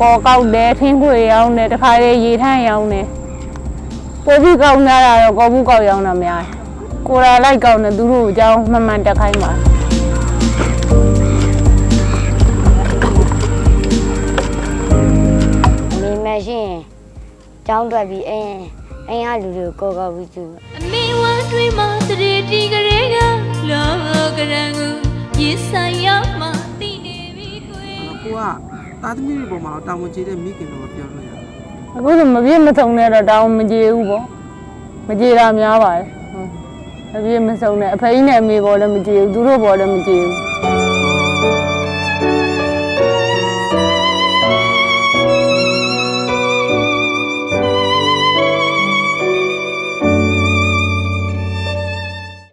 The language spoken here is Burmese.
ကော်ကောက်တယ်ထင်းခွေရောင်းတယ်တခါလေရေထန့်ရောင်းတယ်ပိုပြီးကောက်များတာတော့ကော်ဘူးကောက်ရောင်းတာများတယ်ကိုရာလိုက်ကောက်နေသူတို့အကြောင်းမှန်မှန်တက်ခိုင်းပါနေမရှိရင်ကျောင်းထွက်ပြီးအင်းအင်းကလူတွေကိုကောက်ကောက်ပြီးသူအမေဝမ်းတွေးမှတရေတီကလေးကလောကရန်ကိုရင်ဆိုင်ရမှသိနေပြီကွယ်ကိုက သားသမီးတွေပေါ်မှာတာဝန်ကျေတဲ့မိခင်တော့ပြောလို့ရတယ်အခုဆိုမပြည့်မစုံနဲ့တော့တောင်းမကြေဘူးပေါ့မကြေတာများပါတယ်ဟုတ်မပြည့်မစုံနဲ့အဖေကြီးနဲ့အမေပေါ်လည်းမကြေဘူးသူတို့ပေါ်လည်းမကြေဘူး